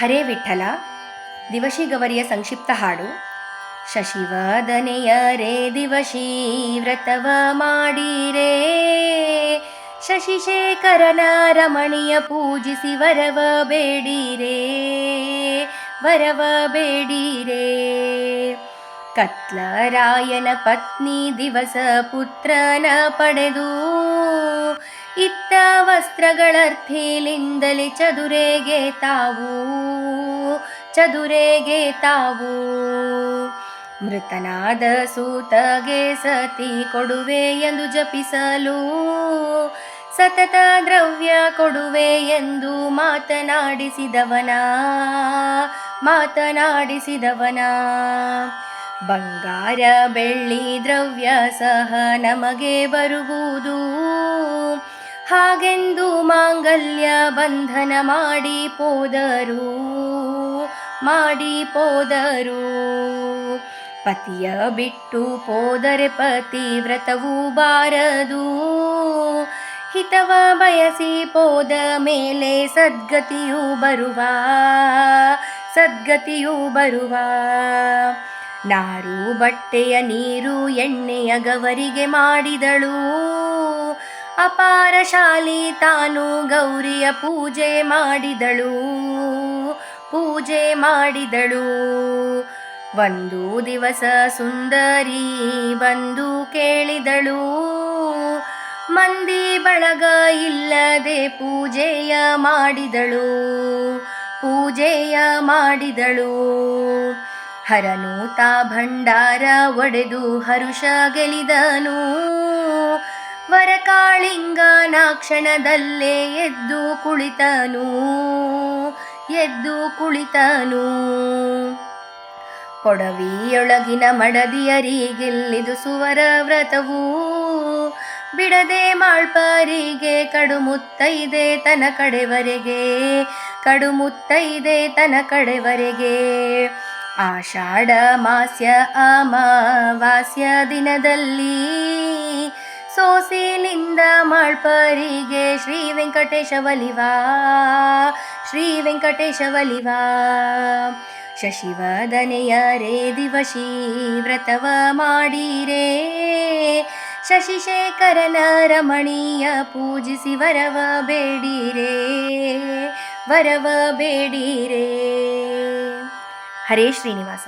ಹರೇ ವಿಠಲ. ದಿವಶಿ ಗವರಿಯ ಸಂಕ್ಷಿಪ್ತ ಹಾಡು. ಶಶಿವದನೆಯ ರೇ ದಿವಶಿ ವ್ರತವ ಮಾಡಿರೇ. ಶಶಿಶೇಖರನ ರಮಣೀಯ ಪೂಜಿಸಿ ವರವ ಬೇಡಿರೇ. ವರವ ಬೇಡಿರೇ. ಕತ್ಲರಾಯನ ಪತ್ನಿ ದಿವಸ ಪುತ್ರನ ಪಡೆದು ಇತ್ತ ವಸ್ತ್ರಗಳರ್ಥಿಲಿಂದಲೇ ಚದುರೆಗೆ ತಾವು ಚದುರೆಗೆ ತಾವು. ಮೃತನಾದ ಸೂತಗೆ ಸತಿ ಕೊಡುವೆ ಎಂದು ಜಪಿಸಲು, ಸತತ ದ್ರವ್ಯ ಕೊಡುವೆ ಎಂದು ಮಾತನಾಡಿಸಿದವನ ಮಾತನಾಡಿಸಿದವನ. ಬಂಗಾರ, ಬೆಳ್ಳಿ ದ್ರವ್ಯ ಸಹ ನಮಗೆ ಬರುವುದು. ಹಾಗೆಂದು ಮಾಂಗಲ್ಯ ಬಂಧನ ಮಾಡಿ ಪೋದರು ಮಾಡಿ ಪೋದರು. ಪತಿಯ ಬಿಟ್ಟು ಪೋದರೆ ಪತಿ ವ್ರತವೂ ಬಾರದು, ಹಿತವ ಬಯಸಿ ಪೋದ ಮೇಲೆ ಸದ್ಗತಿಯು ಬರುವ ಸದ್ಗತಿಯು ಬರುವ. ನಾರು ಬಟ್ಟೆಯ ನೀರು ಎಣ್ಣೆಯ ಗವರಿಗೆ ಮಾಡಿದಳು ಅಪಾರಶಾಲಿ ತಾನು ಗೌರಿಯ ಪೂಜೆ ಮಾಡಿದಳು. ಪೂಜೆ ಮಾಡಿದಳು. ಒಂದು ದಿವಸ ಸುಂದರಿ ಬಂದು ಕೇಳಿದಳು. ಮಂದಿ ಬಳಗ ಇಲ್ಲದೆ ಪೂಜೆಯ ಮಾಡಿದಳು. ಪೂಜೆಯ ಮಾಡಿದಳು. ಹರನು ತಾ ಭಂಡಾರ ಒಡೆದು ಹರುಷ ಗೆಲಿದನು. ವರಕಾಳಿಂಗನ ನಾಕ್ಷಣದಲ್ಲೇ ಎದ್ದು ಕುಳಿತನು ಎದ್ದು ಕುಳಿತನು. ಕೊಡವಿಯೊಳಗಿನ ಮಡದಿಯರಿಗಿಲ್ಲಿದು ಸುವರ ವ್ರತವೂ, ಬಿಡದೆ ಮಾಳ್ಪರಿಗೆ ಕಡುಮುತ್ತೈದೆ ತನ ಕಡೆವರೆಗೆ, ಕಡುಮುತ್ತೈದೆ ತನ ಕಡೆವರೆಗೆ. ಆಷಾಢ ಮಾಸ್ಯ ಅಮಾವಾಸ್ಯ ದಿನದಲ್ಲಿ ಸೋಸಿಲಿಂದ ಮಾಳ್ಪರಿಗೆ ಶ್ರೀ ವೆಂಕಟೇಶ ಒಲಿವಾ, ಶ್ರೀ ವೆಂಕಟೇಶ ಒಲಿವಾ. ಶಶಿವದನೆಯ ರೇ ದಿವಶಿ ವ್ರತವ ಮಾಡಿರೇ, ಶಶಿಶೇಖರನ ರಮಣೀಯ ಪೂಜಿಸಿ ವರವ ಬೇಡಿರೇ ವರವ ಬೇಡಿರೇ. ಹರೇ ಶ್ರೀನಿವಾಸ.